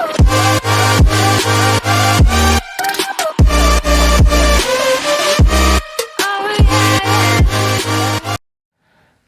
Yeah.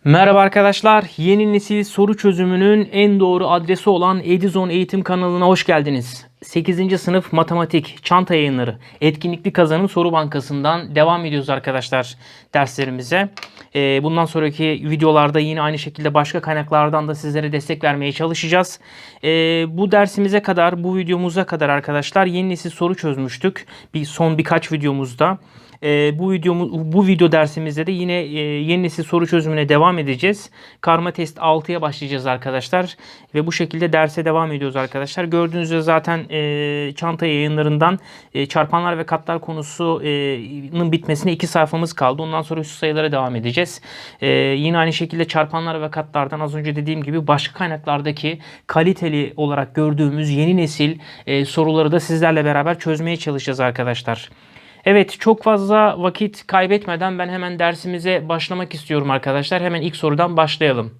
Merhaba arkadaşlar. Yeni nesil soru çözümünün en doğru adresi olan Edizon Eğitim kanalına hoş geldiniz. 8. sınıf matematik çanta yayınları etkinlikli kazanım soru bankasından devam ediyoruz arkadaşlar derslerimize. Ee, bundan sonraki videolarda yine aynı şekilde başka kaynaklardan da sizlere destek vermeye çalışacağız. Ee, bu dersimize kadar, bu videomuza kadar arkadaşlar yeni nesil soru çözmüştük. Bir son birkaç videomuzda. Ee, bu videomu bu video dersimizde de yine e, yeni nesil soru çözümüne devam edeceğiz. Karma test 6'ya başlayacağız arkadaşlar ve bu şekilde derse devam ediyoruz arkadaşlar. Gördüğünüz üzere zaten e, çanta yayınlarından e, çarpanlar ve katlar konusunun bitmesine iki sayfamız kaldı. Ondan sonra üst sayılara devam edeceğiz. E, yine aynı şekilde çarpanlar ve katlardan az önce dediğim gibi başka kaynaklardaki kaliteli olarak gördüğümüz yeni nesil e, soruları da sizlerle beraber çözmeye çalışacağız arkadaşlar. Evet çok fazla vakit kaybetmeden ben hemen dersimize başlamak istiyorum arkadaşlar. Hemen ilk sorudan başlayalım.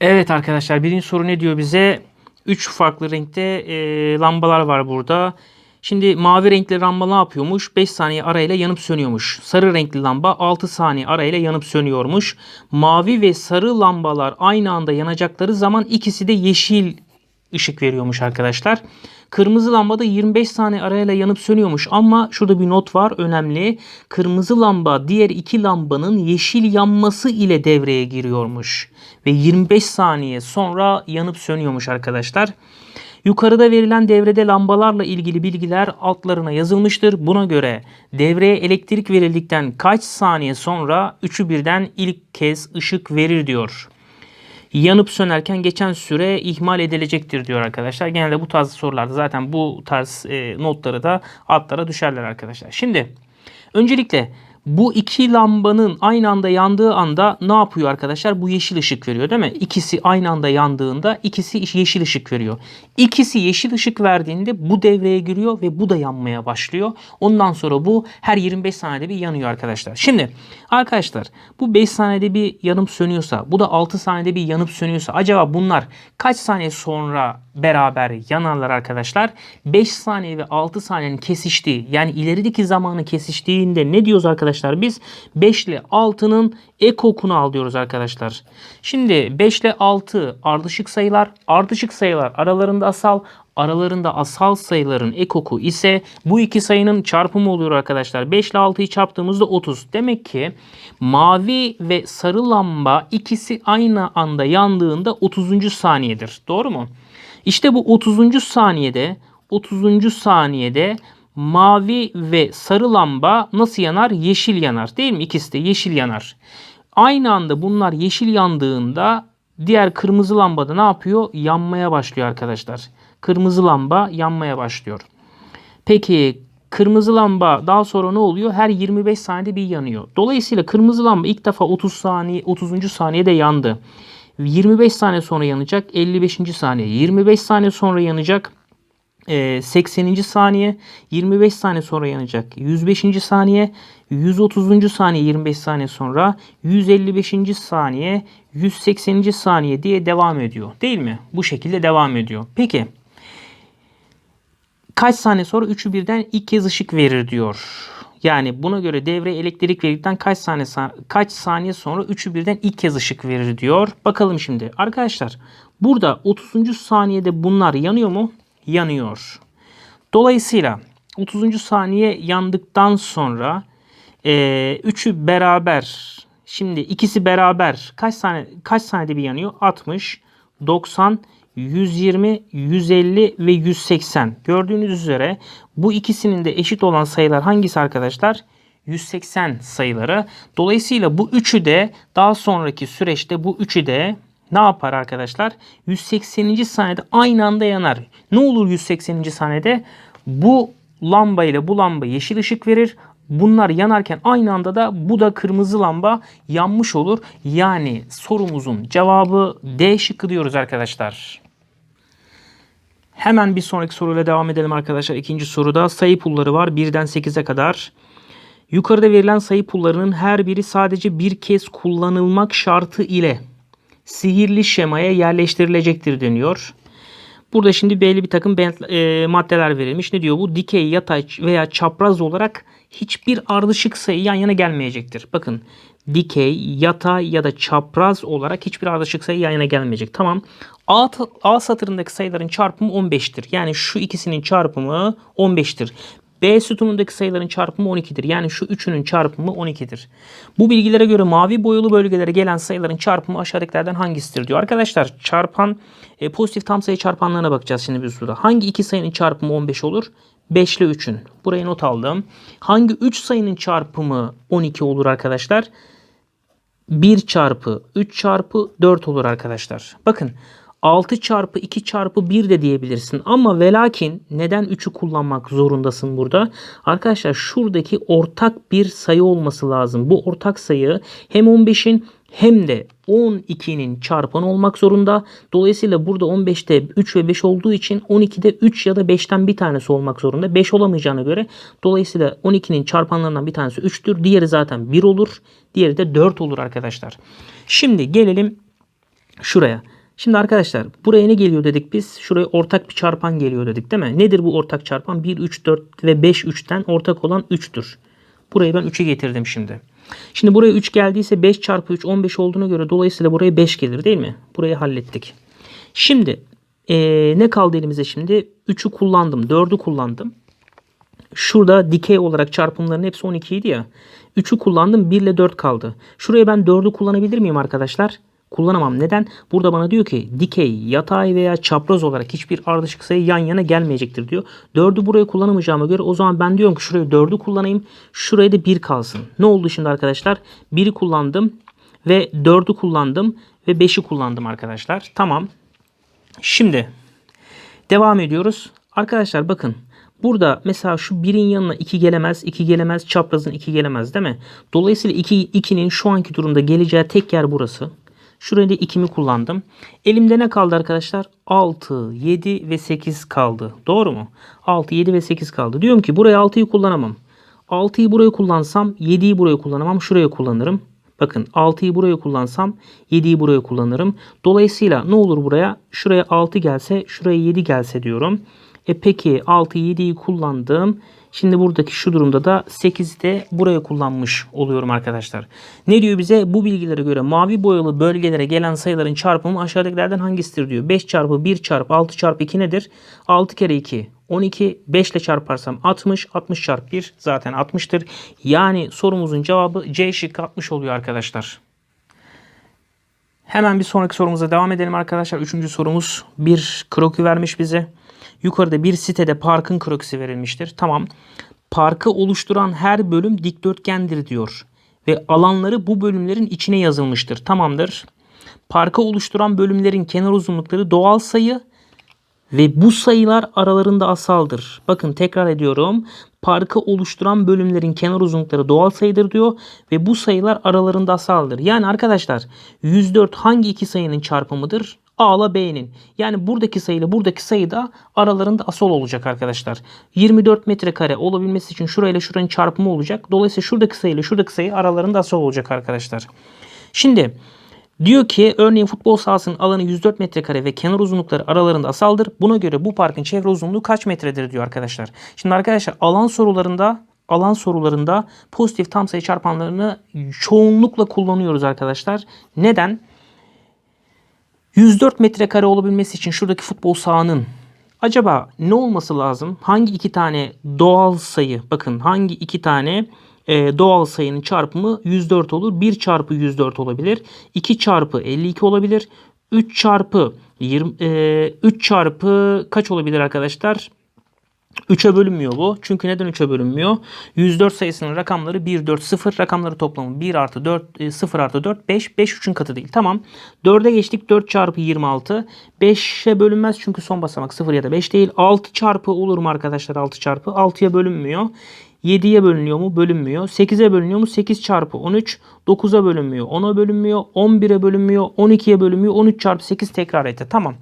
Evet arkadaşlar birinci soru ne diyor bize? 3 farklı renkte e, lambalar var burada. Şimdi mavi renkli lamba ne yapıyormuş? 5 saniye arayla yanıp sönüyormuş. Sarı renkli lamba 6 saniye arayla yanıp sönüyormuş. Mavi ve sarı lambalar aynı anda yanacakları zaman ikisi de yeşil ışık veriyormuş arkadaşlar. Kırmızı lamba da 25 saniye arayla yanıp sönüyormuş ama şurada bir not var önemli. Kırmızı lamba diğer iki lambanın yeşil yanması ile devreye giriyormuş. Ve 25 saniye sonra yanıp sönüyormuş arkadaşlar. Yukarıda verilen devrede lambalarla ilgili bilgiler altlarına yazılmıştır. Buna göre devreye elektrik verildikten kaç saniye sonra üçü birden ilk kez ışık verir diyor yanıp sönerken geçen süre ihmal edilecektir diyor arkadaşlar. Genelde bu tarz sorularda zaten bu tarz e, notları da altlara düşerler arkadaşlar. Şimdi öncelikle bu iki lambanın aynı anda yandığı anda ne yapıyor arkadaşlar? Bu yeşil ışık veriyor değil mi? İkisi aynı anda yandığında ikisi yeşil ışık veriyor. İkisi yeşil ışık verdiğinde bu devreye giriyor ve bu da yanmaya başlıyor. Ondan sonra bu her 25 saniyede bir yanıyor arkadaşlar. Şimdi arkadaşlar bu 5 saniyede bir yanıp sönüyorsa bu da 6 saniyede bir yanıp sönüyorsa acaba bunlar kaç saniye sonra beraber yanarlar arkadaşlar? 5 saniye ve 6 saniyenin kesiştiği yani ilerideki zamanı kesiştiğinde ne diyoruz arkadaşlar? Biz 5 ile 6'nın ekokunu diyoruz arkadaşlar. Şimdi 5 ile 6 ardışık sayılar. Ardışık sayılar aralarında asal. Aralarında asal sayıların ekoku ise bu iki sayının çarpımı oluyor arkadaşlar. 5 ile 6'yı çarptığımızda 30. Demek ki mavi ve sarı lamba ikisi aynı anda yandığında 30. saniyedir. Doğru mu? İşte bu 30. saniyede 30. saniyede mavi ve sarı lamba nasıl yanar? Yeşil yanar değil mi? İkisi de yeşil yanar. Aynı anda bunlar yeşil yandığında diğer kırmızı lamba da ne yapıyor? Yanmaya başlıyor arkadaşlar. Kırmızı lamba yanmaya başlıyor. Peki kırmızı lamba daha sonra ne oluyor? Her 25 saniyede bir yanıyor. Dolayısıyla kırmızı lamba ilk defa 30 saniye 30. saniyede yandı. 25 saniye sonra yanacak 55. saniye. 25 saniye sonra yanacak 80. saniye 25 saniye sonra yanacak. 105. saniye 130. saniye 25 saniye sonra 155. saniye 180. saniye diye devam ediyor. Değil mi? Bu şekilde devam ediyor. Peki kaç saniye sonra üçü birden ilk kez ışık verir diyor. Yani buna göre devre elektrik verdikten kaç saniye kaç saniye sonra üçü birden ilk kez ışık verir diyor. Bakalım şimdi. Arkadaşlar burada 30. saniyede bunlar yanıyor mu? yanıyor. Dolayısıyla 30. saniye yandıktan sonra e, üçü beraber şimdi ikisi beraber kaç saniye kaç saniyede bir yanıyor? 60, 90, 120, 150 ve 180. Gördüğünüz üzere bu ikisinin de eşit olan sayılar hangisi arkadaşlar? 180 sayıları. Dolayısıyla bu üçü de daha sonraki süreçte bu üçü de ne yapar arkadaşlar? 180. saniyede aynı anda yanar. Ne olur 180. saniyede? Bu lamba ile bu lamba yeşil ışık verir. Bunlar yanarken aynı anda da bu da kırmızı lamba yanmış olur. Yani sorumuzun cevabı D şıkkı diyoruz arkadaşlar. Hemen bir sonraki soruyla devam edelim arkadaşlar. İkinci soruda sayı pulları var. 1'den 8'e kadar. Yukarıda verilen sayı pullarının her biri sadece bir kez kullanılmak şartı ile sihirli şemaya yerleştirilecektir deniyor. Burada şimdi belli bir takım e, maddeler verilmiş. Ne diyor bu? Dikey, yatay veya çapraz olarak hiçbir ardışık sayı yan yana gelmeyecektir. Bakın dikey, yatay ya da çapraz olarak hiçbir ardışık sayı yan yana gelmeyecek. Tamam. A, A satırındaki sayıların çarpımı 15'tir. Yani şu ikisinin çarpımı 15'tir. B sütunundaki sayıların çarpımı 12'dir. Yani şu üçünün çarpımı 12'dir. Bu bilgilere göre mavi boyalı bölgelere gelen sayıların çarpımı aşağıdakilerden hangisidir diyor. Arkadaşlar çarpan e, pozitif tam sayı çarpanlarına bakacağız şimdi biz burada. Hangi iki sayının çarpımı 15 olur? 5 ile 3'ün. Buraya not aldım. Hangi 3 sayının çarpımı 12 olur arkadaşlar? 1 çarpı 3 çarpı 4 olur arkadaşlar. Bakın 6 çarpı 2 çarpı 1 de diyebilirsin. Ama ve lakin neden 3'ü kullanmak zorundasın burada? Arkadaşlar şuradaki ortak bir sayı olması lazım. Bu ortak sayı hem 15'in hem de 12'nin çarpanı olmak zorunda. Dolayısıyla burada 15'te 3 ve 5 olduğu için 12'de 3 ya da 5'ten bir tanesi olmak zorunda. 5 olamayacağına göre dolayısıyla 12'nin çarpanlarından bir tanesi 3'tür. Diğeri zaten 1 olur. Diğeri de 4 olur arkadaşlar. Şimdi gelelim şuraya. Şimdi arkadaşlar buraya ne geliyor dedik biz? Şuraya ortak bir çarpan geliyor dedik değil mi? Nedir bu ortak çarpan? 1, 3, 4 ve 5 3'ten ortak olan 3'tür. Burayı ben 3'ü getirdim şimdi. Şimdi buraya 3 geldiyse 5 çarpı 3 15 olduğuna göre dolayısıyla buraya 5 gelir değil mi? Burayı hallettik. Şimdi eee, ne kaldı elimize şimdi? 3'ü kullandım. 4'ü kullandım. Şurada dikey olarak çarpımların hepsi 12 idi ya. 3'ü kullandım 1 ile 4 kaldı. Şuraya ben 4'ü kullanabilir miyim arkadaşlar? Kullanamam. Neden? Burada bana diyor ki dikey, yatay veya çapraz olarak hiçbir ardışık sayı yan yana gelmeyecektir diyor. 4'ü buraya kullanamayacağıma göre o zaman ben diyorum ki şuraya 4'ü kullanayım. Şuraya da 1 kalsın. Ne oldu şimdi arkadaşlar? 1'i kullandım ve 4'ü kullandım ve 5'i kullandım arkadaşlar. Tamam. Şimdi Devam ediyoruz. Arkadaşlar bakın. Burada mesela şu birin yanına 2 gelemez, 2 gelemez, çaprazın 2 gelemez değil mi? Dolayısıyla 2 2'nin şu anki durumda geleceği tek yer burası. Şuraya da 2'mi kullandım. Elimde ne kaldı arkadaşlar? 6, 7 ve 8 kaldı. Doğru mu? 6, 7 ve 8 kaldı. Diyorum ki buraya 6'yı kullanamam. 6'yı buraya kullansam 7'yi buraya kullanamam. Şuraya kullanırım. Bakın 6'yı buraya kullansam 7'yi buraya kullanırım. Dolayısıyla ne olur buraya? Şuraya 6 gelse şuraya 7 gelse diyorum. E peki 6 7'yi kullandım. Şimdi buradaki şu durumda da 8'i de buraya kullanmış oluyorum arkadaşlar. Ne diyor bize? Bu bilgilere göre mavi boyalı bölgelere gelen sayıların çarpımı aşağıdakilerden hangisidir diyor. 5 çarpı 1 çarpı 6 çarpı 2 nedir? 6 kere 2 12 5 ile çarparsam 60 60 çarpı 1 zaten 60'tır. Yani sorumuzun cevabı C şıkkı 60 oluyor arkadaşlar. Hemen bir sonraki sorumuza devam edelim arkadaşlar. Üçüncü sorumuz bir kroki vermiş bize. Yukarıda bir sitede parkın krokisi verilmiştir. Tamam. Parkı oluşturan her bölüm dikdörtgendir diyor. Ve alanları bu bölümlerin içine yazılmıştır. Tamamdır. Parkı oluşturan bölümlerin kenar uzunlukları doğal sayı ve bu sayılar aralarında asaldır. Bakın tekrar ediyorum. Parkı oluşturan bölümlerin kenar uzunlukları doğal sayıdır diyor. Ve bu sayılar aralarında asaldır. Yani arkadaşlar 104 hangi iki sayının çarpımıdır? A ile B'nin. Yani buradaki sayı ile buradaki sayı da aralarında asal olacak arkadaşlar. 24 metrekare olabilmesi için şurayla şuranın çarpımı olacak. Dolayısıyla şuradaki sayı ile şuradaki sayı aralarında asal olacak arkadaşlar. Şimdi Diyor ki örneğin futbol sahasının alanı 104 metrekare ve kenar uzunlukları aralarında asaldır. Buna göre bu parkın çevre uzunluğu kaç metredir diyor arkadaşlar. Şimdi arkadaşlar alan sorularında alan sorularında pozitif tam sayı çarpanlarını çoğunlukla kullanıyoruz arkadaşlar. Neden? 104 metrekare olabilmesi için şuradaki futbol sahanın acaba ne olması lazım? Hangi iki tane doğal sayı bakın hangi iki tane e, doğal sayının çarpımı 104 olur. 1 çarpı 104 olabilir. 2 çarpı 52 olabilir. 3 çarpı 20, e, 3 çarpı kaç olabilir arkadaşlar? 3'e bölünmüyor bu. Çünkü neden 3'e bölünmüyor? 104 sayısının rakamları 1, 4, 0. Rakamları toplamı 1 artı 4, e, 0 artı 4, 5. 5 3'ün katı değil. Tamam. 4'e geçtik. 4 çarpı 26. 5'e bölünmez çünkü son basamak 0 ya da 5 değil. 6 çarpı olur mu arkadaşlar 6 çarpı? 6'ya bölünmüyor. 7'ye bölünüyor mu? Bölünmüyor. 8'e bölünüyor mu? 8 çarpı 13. 9'a bölünmüyor. 10'a bölünmüyor. 11'e bölünmüyor. 12'ye bölünmüyor. 13 çarpı 8 tekrar etti. Tamam.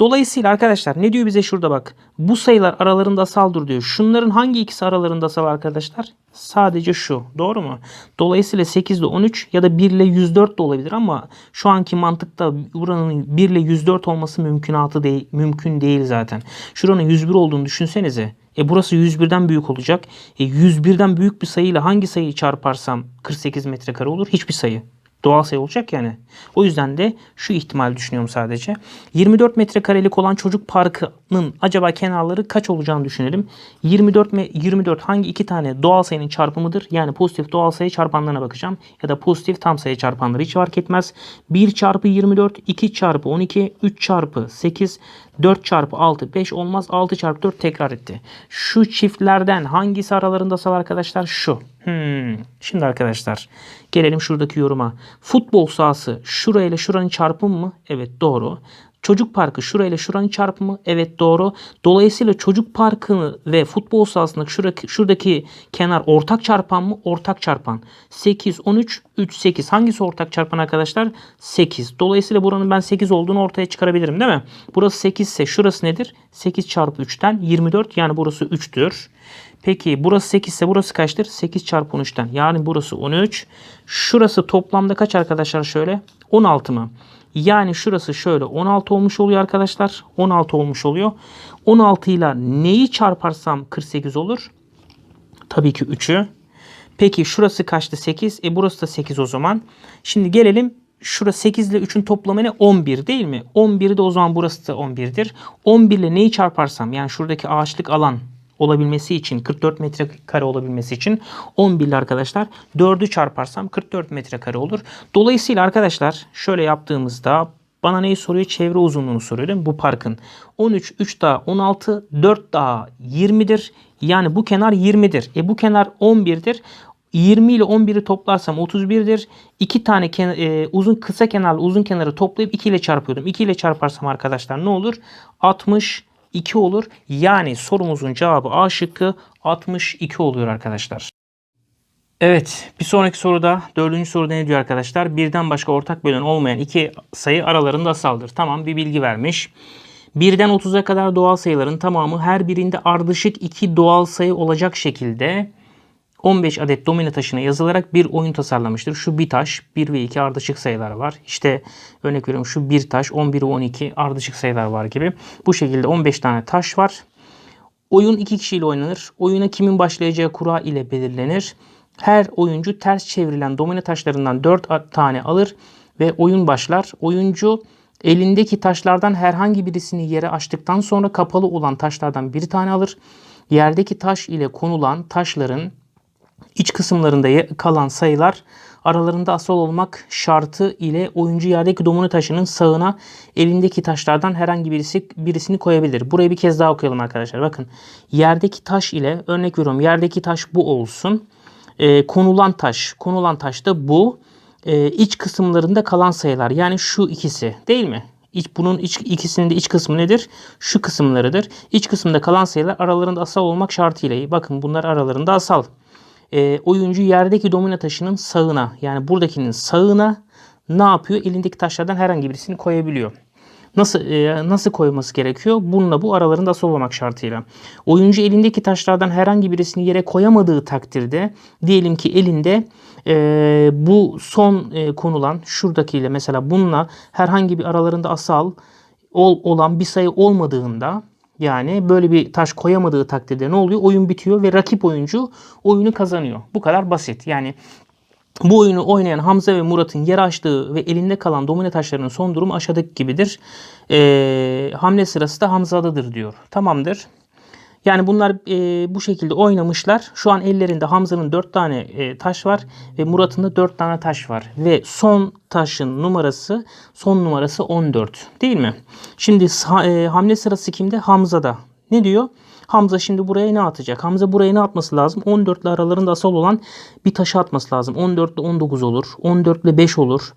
Dolayısıyla arkadaşlar ne diyor bize şurada bak. Bu sayılar aralarında asaldır diyor. Şunların hangi ikisi aralarında asal arkadaşlar? Sadece şu. Doğru mu? Dolayısıyla 8 ile 13 ya da 1 ile 104 de olabilir ama şu anki mantıkta buranın 1 ile 104 olması mümkünatı değil, mümkün değil zaten. Şuranın 101 olduğunu düşünsenize. E burası 101'den büyük olacak. E 101'den büyük bir sayıyla hangi sayıyı çarparsam 48 metrekare olur? Hiçbir sayı. Doğal sayı olacak yani. O yüzden de şu ihtimal düşünüyorum sadece. 24 metrekarelik olan çocuk parkının acaba kenarları kaç olacağını düşünelim. 24 me 24 hangi iki tane doğal sayının çarpımıdır? Yani pozitif doğal sayı çarpanlarına bakacağım. Ya da pozitif tam sayı çarpanları hiç fark etmez. 1 çarpı 24, 2 çarpı 12, 3 çarpı 8, 4 çarpı 6, 5 olmaz. 6 çarpı 4 tekrar etti. Şu çiftlerden hangisi aralarında sal arkadaşlar? Şu. Hmm. Şimdi arkadaşlar gelelim şuradaki yoruma. Futbol sahası şurayla şuranın çarpımı mı? Evet doğru. Çocuk parkı şurayla şuranın çarpımı. Evet doğru. Dolayısıyla çocuk parkı ve futbol sahasındaki şuradaki, şuradaki kenar ortak çarpan mı? Ortak çarpan. 8, 13, 3, 8. Hangisi ortak çarpan arkadaşlar? 8. Dolayısıyla buranın ben 8 olduğunu ortaya çıkarabilirim değil mi? Burası 8 ise şurası nedir? 8 çarpı 3'ten 24 yani burası 3'tür. Peki burası 8 ise burası kaçtır? 8 çarpı 13'ten. Yani burası 13. Şurası toplamda kaç arkadaşlar şöyle? 16 mı? Yani şurası şöyle 16 olmuş oluyor arkadaşlar. 16 olmuş oluyor. 16 ile neyi çarparsam 48 olur? Tabii ki 3'ü. Peki şurası kaçtı? 8. E burası da 8 o zaman. Şimdi gelelim Şurası 8 ile 3'ün toplamı ne? 11 değil mi? 11 de o zaman burası da 11'dir. 11 ile neyi çarparsam yani şuradaki ağaçlık alan olabilmesi için 44 metrekare olabilmesi için 11 ile arkadaşlar 4'ü çarparsam 44 metrekare olur. Dolayısıyla arkadaşlar şöyle yaptığımızda bana neyi soruyor? Çevre uzunluğunu soruyor değil mi? Bu parkın. 13, 3 daha 16, 4 daha 20'dir. Yani bu kenar 20'dir. E bu kenar 11'dir. 20 ile 11'i toplarsam 31'dir. 2 tane e, uzun kısa kenarlı uzun kenarı toplayıp 2 ile çarpıyordum. 2 ile çarparsam arkadaşlar ne olur? 62 olur. Yani sorumuzun cevabı A şıkkı 62 oluyor arkadaşlar. Evet bir sonraki soruda dördüncü soruda ne diyor arkadaşlar? Birden başka ortak bölen olmayan iki sayı aralarında asaldır. Tamam bir bilgi vermiş. Birden 30'a kadar doğal sayıların tamamı her birinde ardışık iki doğal sayı olacak şekilde 15 adet domino taşına yazılarak bir oyun tasarlamıştır. Şu bir taş, 1 ve 2 ardışık sayılar var. İşte örnek veriyorum şu bir taş, 11 ve 12 ardışık sayılar var gibi. Bu şekilde 15 tane taş var. Oyun iki kişiyle oynanır. Oyuna kimin başlayacağı kura ile belirlenir. Her oyuncu ters çevrilen domino taşlarından 4 tane alır ve oyun başlar. Oyuncu elindeki taşlardan herhangi birisini yere açtıktan sonra kapalı olan taşlardan bir tane alır. Yerdeki taş ile konulan taşların iç kısımlarında kalan sayılar aralarında asal olmak şartı ile oyuncu yerdeki domino taşının sağına elindeki taşlardan herhangi birisi birisini koyabilir. Burayı bir kez daha okuyalım arkadaşlar. Bakın yerdeki taş ile örnek veriyorum yerdeki taş bu olsun. E, konulan taş, konulan taş da bu. E, iç kısımlarında kalan sayılar yani şu ikisi değil mi? İç, bunun iç, ikisinin de iç kısmı nedir? Şu kısımlarıdır. İç kısımda kalan sayılar aralarında asal olmak şartıyla. Bakın bunlar aralarında asal e, oyuncu yerdeki domino taşının sağına yani buradakinin sağına ne yapıyor? Elindeki taşlardan herhangi birisini koyabiliyor. Nasıl e, nasıl koyması gerekiyor? Bununla bu aralarında asıl olmak şartıyla. Oyuncu elindeki taşlardan herhangi birisini yere koyamadığı takdirde diyelim ki elinde e, bu son e, konulan şuradakiyle mesela bununla herhangi bir aralarında asal ol, olan bir sayı olmadığında yani böyle bir taş koyamadığı takdirde ne oluyor? Oyun bitiyor ve rakip oyuncu oyunu kazanıyor. Bu kadar basit. Yani bu oyunu oynayan Hamza ve Murat'ın yer açtığı ve elinde kalan domino taşlarının son durumu aşağıdaki gibidir. Ee, hamle sırası da Hamza'dadır diyor. Tamamdır. Yani bunlar e, bu şekilde oynamışlar. Şu an ellerinde Hamza'nın 4 tane e, taş var ve Murat'ın da 4 tane taş var. Ve son taşın numarası son numarası 14 değil mi? Şimdi e, hamle sırası kimde? Hamza'da. Ne diyor? Hamza şimdi buraya ne atacak? Hamza buraya ne atması lazım? 14 ile aralarında asal olan bir taşı atması lazım. 14 ile 19 olur. 14 ile 5 olur.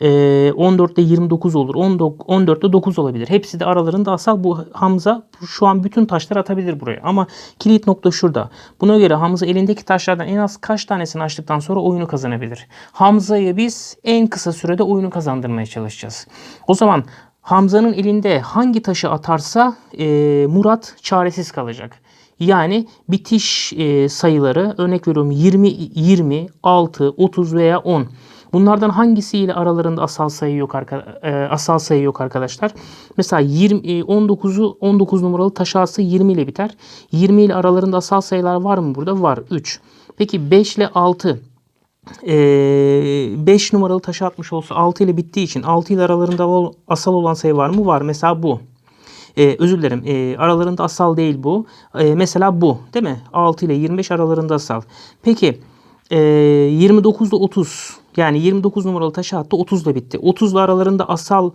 14 ile 29 olur. 14 ile 9 olabilir. Hepsi de aralarında asal bu Hamza şu an bütün taşları atabilir buraya. Ama kilit nokta şurada. Buna göre Hamza elindeki taşlardan en az kaç tanesini açtıktan sonra oyunu kazanabilir. Hamza'ya biz en kısa sürede oyunu kazandırmaya çalışacağız. O zaman Hamza'nın elinde hangi taşı atarsa e, Murat çaresiz kalacak. Yani bitiş e, sayıları örnek veriyorum 20, 20, 6, 30 veya 10. Bunlardan hangisiyle aralarında asal sayı yok arka, e, asal sayı yok arkadaşlar? Mesela 20 e, 19'u 19 numaralı taş ağası 20 ile biter. 20 ile aralarında asal sayılar var mı burada? Var. 3. Peki 5 ile 6 5 numaralı taşı atmış olsa 6 ile bittiği için 6 ile aralarında ol- asal olan sayı var mı? Var. Mesela bu. Ee, özür dilerim. Ee, aralarında asal değil bu. Ee, mesela bu. Değil mi? 6 ile 25 aralarında asal. Peki ee, 29 ile 30. Yani 29 numaralı taşı attı. 30 ile bitti. 30 ile aralarında asal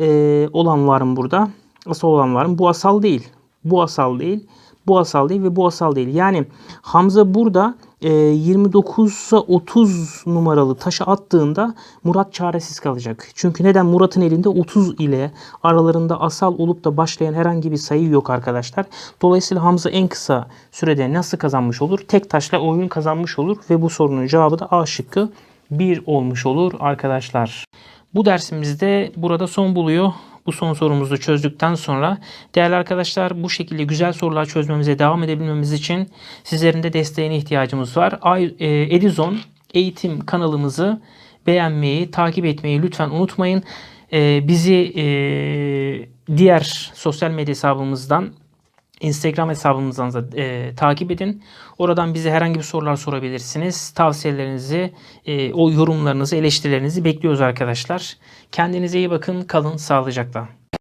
ee, olan var mı burada? Asal olan var mı? Bu asal değil. Bu asal değil. Bu asal değil ve bu asal değil. Yani Hamza burada e, 29'a 30 numaralı taşı attığında Murat çaresiz kalacak. Çünkü neden? Murat'ın elinde 30 ile aralarında asal olup da başlayan herhangi bir sayı yok arkadaşlar. Dolayısıyla Hamza en kısa sürede nasıl kazanmış olur? Tek taşla oyun kazanmış olur ve bu sorunun cevabı da A şıkkı 1 olmuş olur arkadaşlar. Bu dersimizde burada son buluyor. Bu son sorumuzu çözdükten sonra değerli arkadaşlar bu şekilde güzel sorular çözmemize devam edebilmemiz için sizlerin de desteğine ihtiyacımız var. E, Edison eğitim kanalımızı beğenmeyi, takip etmeyi lütfen unutmayın. E, Bizi e, diğer sosyal medya hesabımızdan Instagram hesabımızdan da e, takip edin. Oradan bize herhangi bir sorular sorabilirsiniz. Tavsiyelerinizi, e, o yorumlarınızı, eleştirilerinizi bekliyoruz arkadaşlar. Kendinize iyi bakın. Kalın sağlıcakla.